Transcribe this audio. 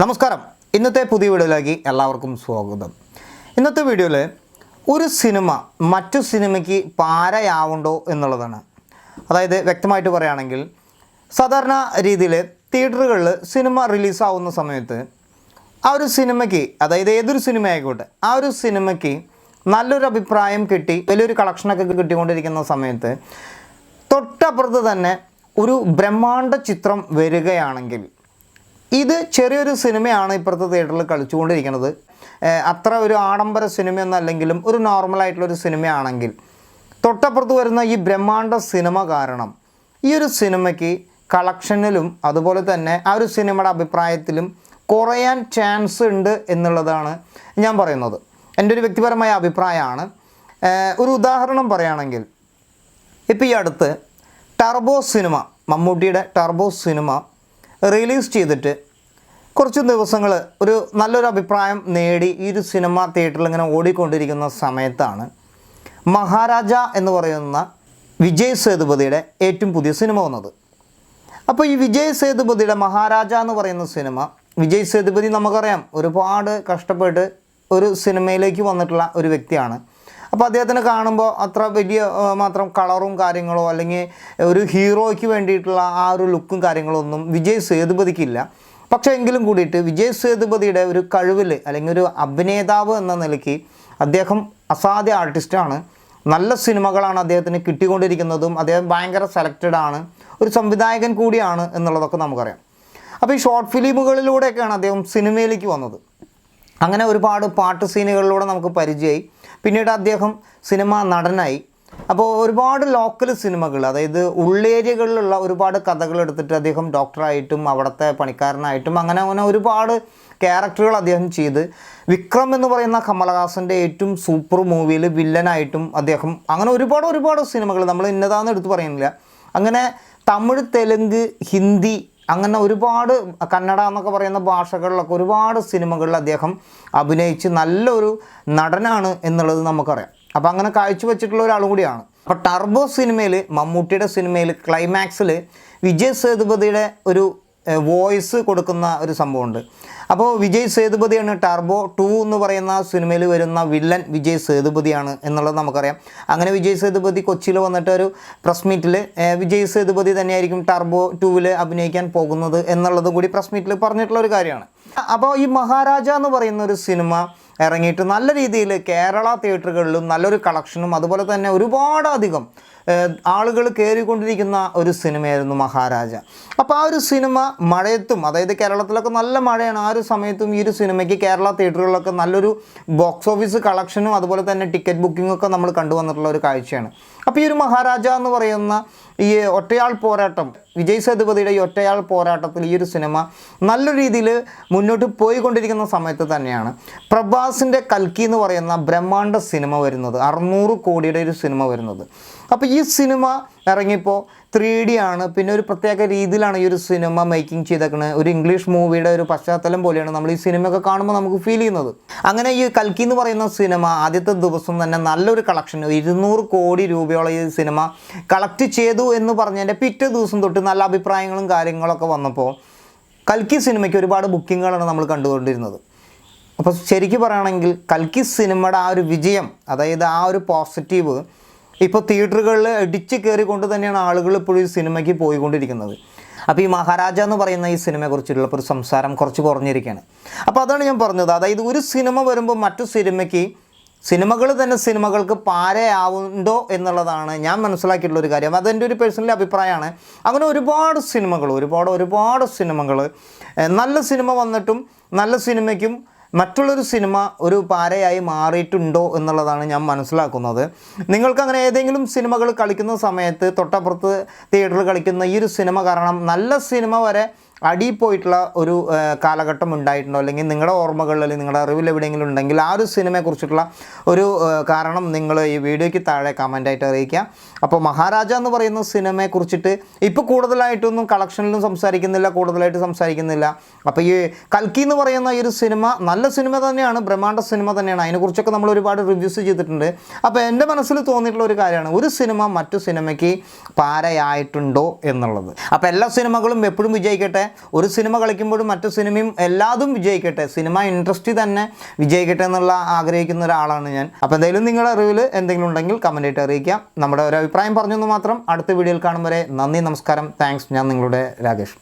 നമസ്കാരം. ഇന്നത്തെ പുതിയ വീഡിയോയിലേക്ക് എല്ലാവർക്കും സ്വാഗതം. ഇന്നത്തെ വീഡിയോയിൽ ഒരു സിനിമ മറ്റു സിനിമയ്ക്ക് പാരയാവുണ്ടോ എന്നുള്ളതാണ്. അതായത് വ്യക്തമായിട്ട് പറയുകയാണെങ്കിൽ സാധാരണ രീതിയിൽ തിയേറ്ററുകളിൽ സിനിമ റിലീസാവുന്ന സമയത്ത് ആ ഒരു സിനിമയ്ക്ക് അതായത് ഏതൊരു സിനിമ ആയിക്കോട്ടെ ആ ഒരു സിനിമയ്ക്ക് നല്ലൊരു അഭിപ്രായം കിട്ടി വലിയൊരു കളക്ഷനൊക്കെ കിട്ടിക്കൊണ്ടിരിക്കുന്ന സമയത്ത് തൊട്ടപ്പുറത്ത് തന്നെ ഒരു ബ്രഹ്മാണ്ഡ ചിത്രം വരികയാണെങ്കിൽ ഇത് ചെറിയൊരു സിനിമയാണ് ഇപ്പുറത്തെ തിയേറ്ററിൽ കളിച്ചുകൊണ്ടിരിക്കുന്നത്. അത്ര ഒരു ആഡംബര സിനിമയൊന്നല്ലെങ്കിലും ഒരു നോർമലായിട്ടുള്ളൊരു സിനിമയാണെങ്കിൽ തൊട്ടപ്പുറത്ത് വരുന്ന ഈ ബ്രഹ്മാണ്ട സിനിമ കാരണം ഈ ഒരു സിനിമയ്ക്ക് കളക്ഷനിലും അതുപോലെ തന്നെ ആ ഒരു സിനിമയുടെ അഭിപ്രായത്തിലും കുറയാൻ ചാൻസ് ഉണ്ട് എന്നുള്ളതാണ് ഞാൻ പറയുന്നത്. എന്റെ ഒരു വ്യക്തിപരമായ അഭിപ്രായമാണ്. ഒരു ഉദാഹരണം പറയുകയാണെങ്കിൽ ഇപ്പോൾ ഈ അടുത്ത് ടർബോ സിനിമ മമ്മൂട്ടിയുടെ ടർബോ സിനിമ റിലീസ് ചെയ്തിട്ട് കുറച്ച് ദിവസങ്ങൾ ഒരു നല്ലൊരു അഭിപ്രായം നേടി ഈ ഒരു സിനിമ തിയേറ്ററിൽ ഇങ്ങനെ ഓടിക്കൊണ്ടിരിക്കുന്ന സമയത്താണ് മഹാരാജ എന്ന് പറയുന്ന വിജയ് സേതുപതിയുടെ ഏറ്റവും പുതിയ സിനിമ വന്നത്. അപ്പോൾ ഈ വിജയ് സേതുപതിയുടെ മഹാരാജ എന്ന് പറയുന്ന സിനിമ വിജയ് സേതുപതി നമുക്കറിയാം ഒരുപാട് കഷ്ടപ്പെട്ട് ഒരു സിനിമയിലേക്ക് വന്നിട്ടുള്ള ഒരു വ്യക്തിയാണ്. അപ്പോൾ അദ്ദേഹത്തിനെ കാണുമ്പോൾ അത്ര വലിയ മാത്രം കളറും കാര്യങ്ങളോ അല്ലെങ്കിൽ ഒരു ഹീറോയ്ക്ക് വേണ്ടിയിട്ടുള്ള ആ ഒരു ലുക്കും കാര്യങ്ങളോ ഒന്നും വിജയ് സേതുപതിക്കില്ല. പക്ഷേ എങ്കിലും കൂടിയിട്ട് വിജയ് സേതുപതിയുടെ ഒരു കഴിവിൽ അല്ലെങ്കിൽ ഒരു അഭിനേതാവ് എന്ന നിലയ്ക്ക് അദ്ദേഹം അസാധ്യ ആർട്ടിസ്റ്റാണ് നല്ല സിനിമകളാണ് അദ്ദേഹത്തിന് കിട്ടിക്കൊണ്ടിരിക്കുന്നതും അദ്ദേഹം ഭയങ്കര സെലക്റ്റഡ് ആണ്. ഒരു സംവിധായകൻ കൂടിയാണ് എന്നുള്ളതൊക്കെ നമുക്കറിയാം. അപ്പോൾ ഈ ഷോർട്ട് ഫിലിമുകളിലൂടെയൊക്കെയാണ് അദ്ദേഹം സിനിമയിലേക്ക് വന്നത്. അങ്ങനെ ഒരുപാട് പാട്ട് സീനുകളിലൂടെ നമുക്ക് പരിചയമായി. പിന്നീട് അദ്ദേഹം സിനിമ നടനായി. അപ്പോൾ ഒരുപാട് ലോക്കൽ സിനിമകൾ അതായത് ഉള്ളേരിയകളിലുള്ള ഒരുപാട് കഥകൾ എടുത്തിട്ട് അദ്ദേഹം ഡോക്ടറായിട്ടും അവിടുത്തെ പണിക്കാരനായിട്ടും അങ്ങനെ അങ്ങനെ ഒരുപാട് ക്യാരക്ടറുകൾ അദ്ദേഹം ചെയ്ത്. വിക്രം എന്ന് പറയുന്ന കമലഹാസന്റെ ഏറ്റവും സൂപ്പർ മൂവിയിൽ വില്ലനായിട്ടും അദ്ദേഹം അങ്ങനെ ഒരുപാട് ഒരുപാട് സിനിമകൾ നമ്മൾ ഇന്നതാന്ന് എടുത്ത് പറയുന്നില്ല. അങ്ങനെ തമിഴ് തെലുങ്ക് ഹിന്ദി അങ്ങനെ ഒരുപാട് കന്നഡ എന്നൊക്കെ പറയുന്ന ഭാഷകളിലൊക്കെ ഒരുപാട് സിനിമകളിൽ അദ്ദേഹം അഭിനയിച്ച് നല്ലൊരു നടനാണ് എന്നുള്ളത് നമുക്കറിയാം. അപ്പോൾ അങ്ങനെ കാഴ്ചവെച്ചിട്ടുള്ള ഒരാളും കൂടിയാണ്. അപ്പോൾ ടർബോ സിനിമയിൽ മമ്മൂട്ടിയുടെ സിനിമയിൽ ക്ലൈമാക്സിൽ വിജയ് സേതുപതിയുടെ ഒരു വോയിസ് കൊടുക്കുന്ന ഒരു സംഭവമുണ്ട്. അപ്പോൾ വിജയ് സേതുപതിയാണ് ടർബോ ടു എന്ന് പറയുന്ന സിനിമയിൽ വരുന്ന വില്ലൻ വിജയ് സേതുപതിയാണ് എന്നുള്ളത് നമുക്കറിയാം. അങ്ങനെ വിജയ് സേതുപതി കൊച്ചിയിൽ വന്നിട്ട് ഒരു പ്രസ് മീറ്റിൽ വിജയ് സേതുപതി തന്നെയായിരിക്കും ടർബോ ടൂവിൽ അഭിനയിക്കാൻ പോകുന്നത് എന്നുള്ളതും കൂടി പ്രസ് മീറ്റിൽ പറഞ്ഞിട്ടുള്ള ഒരു കാര്യമാണ്. അപ്പോൾ ഈ മഹാരാജ എന്ന് പറയുന്ന ഒരു സിനിമ ഇറങ്ങിയിട്ട് നല്ല രീതിയിൽ കേരള തിയേറ്ററുകളിലും നല്ലൊരു കളക്ഷനും അതുപോലെ തന്നെ ഒരുപാടധികം ആളുകൾ കയറിക്കൊണ്ടിരിക്കുന്ന ഒരു സിനിമയായിരുന്നു മഹാരാജ. അപ്പോൾ ആ ഒരു സിനിമ മഴയത്തും അതായത് കേരളത്തിലൊക്കെ നല്ല മഴയാണ് ആ ഒരു സമയത്തും ഈ ഒരു സിനിമയ്ക്ക് കേരള തിയേറ്ററുകളിലൊക്കെ നല്ലൊരു ബോക്സ് ഓഫീസ് കളക്ഷനും അതുപോലെ തന്നെ ടിക്കറ്റ് ബുക്കിംഗ് ഒക്കെ നമ്മൾ കണ്ടുവന്നിട്ടുള്ള ഒരു കാഴ്ചയാണ്. അപ്പോൾ ഈ ഒരു മഹാരാജ എന്ന് പറയുന്ന ഈ ഒറ്റയാൾ പോരാട്ടം വിജയ് സേതുപതിയുടെ ഈ ഒറ്റയാൾ പോരാട്ടത്തിൽ ഈ ഒരു സിനിമ നല്ല രീതിയിൽ മുന്നോട്ട് പോയിക്കൊണ്ടിരിക്കുന്ന സമയത്ത് തന്നെയാണ്. പ്രഭാസിന്റെ കൽക്കി എന്ന് പറയുന്ന ബ്രഹ്മാണ്ട സിനിമ വരുന്നത് അറുന്നൂറ് കോടിയുടെ ഒരു സിനിമ വരുന്നത്. അപ്പോൾ ഈ സിനിമ ഇറങ്ങിയപ്പോൾ ത്രീ ഡി ആണ്. പിന്നെ ഒരു പ്രത്യേക രീതിയിലാണ് ഈ ഒരു സിനിമ മേക്കിംഗ് ചെയ്തേക്കുന്നത് ഒരു ഇംഗ്ലീഷ് മൂവിയുടെ ഒരു പശ്ചാത്തലം പോലെയാണ് നമ്മൾ ഈ സിനിമയൊക്കെ കാണുമ്പോൾ നമുക്ക് ഫീൽ ചെയ്യുന്നത്. അങ്ങനെ ഈ കൽക്കി എന്ന് പറയുന്ന സിനിമ ആദ്യത്തെ ദിവസം തന്നെ നല്ലൊരു കളക്ഷൻ ഇരുന്നൂറ് കോടി രൂപയോളം ഈ സിനിമ കളക്ട് ചെയ്തു എന്ന് പറഞ്ഞതിന്റെ പിറ്റേ ദിവസം തൊട്ട് നല്ല അഭിപ്രായങ്ങളും കാര്യങ്ങളൊക്കെ വന്നപ്പോൾ കൽക്കി സിനിമയ്ക്ക് ഒരുപാട് ബുക്കിങ്ങുകളാണ് നമ്മൾ കണ്ടുകൊണ്ടിരുന്നത്. അപ്പോൾ ശരിക്കും പറയുകയാണെങ്കിൽ കൽക്കി സിനിമയുടെ ആ ഒരു വിജയം അതായത് ആ ഒരു പോസിറ്റീവ് ഇപ്പോൾ തിയേറ്ററുകളിൽ അടിച്ച് കയറിക്കൊണ്ട് തന്നെയാണ് ആളുകൾ ഇപ്പോഴും ഈ സിനിമയ്ക്ക് പോയിക്കൊണ്ടിരിക്കുന്നത്. അപ്പോൾ ഈ മഹാരാജ എന്ന് പറയുന്ന ഈ സിനിമയെക്കുറിച്ചുള്ള ഒരു സംസാരം കുറച്ച് കുറഞ്ഞിരിക്കുകയാണ്. അപ്പോൾ അതാണ് ഞാൻ പറഞ്ഞത്. അതായത് ഒരു സിനിമ വരുമ്പോൾ മറ്റു സിനിമയ്ക്ക് സിനിമകൾ തന്നെ സിനിമകൾക്ക് പാരയാവുണ്ടോ എന്നുള്ളതാണ് ഞാൻ മനസ്സിലാക്കിയിട്ടുള്ള ഒരു കാര്യം. അതെന്റെ ഒരു പേഴ്സണൽ അഭിപ്രായമാണ്. അങ്ങനെ ഒരുപാട് സിനിമകൾ ഒരുപാട് ഒരുപാട് സിനിമകൾ നല്ല സിനിമ വന്നിട്ടും നല്ല സിനിമയ്ക്കും മറ്റുള്ളൊരു സിനിമ ഒരു പാരയായി മാറിയിട്ടുണ്ടോ എന്നുള്ളതാണ് ഞാൻ മനസ്സിലാക്കുന്നത്. നിങ്ങൾക്ക് അങ്ങനെ ഏതെങ്കിലും സിനിമകൾ കളിക്കുന്ന സമയത്ത് തൊട്ടപ്പുറത്ത് തിയേറ്ററിൽ കളിക്കുന്ന ഈ ഒരു സിനിമ കാരണം നല്ല സിനിമ വരെ അടിയിൽ പോയിട്ടുള്ള ഒരു കാലഘട്ടം ഉണ്ടായിട്ടുണ്ടോ? അല്ലെങ്കിൽ നിങ്ങളുടെ ഓർമ്മകളിൽ അല്ലെങ്കിൽ നിങ്ങളുടെ അറിവിൽ എവിടെയെങ്കിലും ഉണ്ടെങ്കിൽ ആ ഒരു സിനിമയെക്കുറിച്ചിട്ടുള്ള ഒരു കാരണം നിങ്ങൾ ഈ വീഡിയോയ്ക്ക് താഴെ കമന്റായിട്ട് അറിയിക്കുക. അപ്പോൾ മഹാരാജ എന്ന് പറയുന്ന സിനിമയെക്കുറിച്ചിട്ട് ഇപ്പോൾ കൂടുതലായിട്ടൊന്നും കളക്ഷനിലും സംസാരിക്കുന്നില്ല കൂടുതലായിട്ട് സംസാരിക്കുന്നില്ല. അപ്പോൾ ഈ കൽക്കി എന്ന് പറയുന്ന ഈ ഒരു സിനിമ നല്ല സിനിമ തന്നെയാണ് ബ്രഹ്മാണ്ട സിനിമ തന്നെയാണ്. അതിനെക്കുറിച്ചൊക്കെ നമ്മൾ ഒരുപാട് റിവ്യൂസ് ചെയ്തിട്ടുണ്ട്. അപ്പോൾ എന്റെ മനസ്സിൽ തോന്നിയിട്ടുള്ള ഒരു കാര്യമാണ് ഒരു സിനിമ മറ്റു സിനിമയ്ക്ക് പാരയായിട്ടുണ്ടോ എന്നുള്ളത്. അപ്പോൾ എല്ലാ സിനിമകളും എപ്പോഴും വിജയിക്കട്ടെ ഒരു സിനിമ കളിക്കുമ്പോഴും മറ്റു സിനിമയും എല്ലാതും വിജയിക്കട്ടെ. സിനിമ ഇൻട്രസ്റ്റ് തന്നെ വിജയിക്കട്ടെ എന്നുള്ള ആഗ്രഹിക്കുന്ന ഒരാളാണ് ഞാൻ. അപ്പോൾ എന്തായാലും നിങ്ങളുടെ അറിവിൽ എന്തെങ്കിലും ഉണ്ടെങ്കിൽ കമന്റ് ആയിട്ട് അറിയിക്കാം. നമ്മുടെ ഒരു അഭിപ്രായം പറഞ്ഞെന്ന് മാത്രം അടുത്ത വീഡിയോയിൽ കാണും വരെ നന്ദി നമസ്കാരം. താങ്ക്സ് ഞാൻ നിങ്ങളുടെ രാകേഷ്.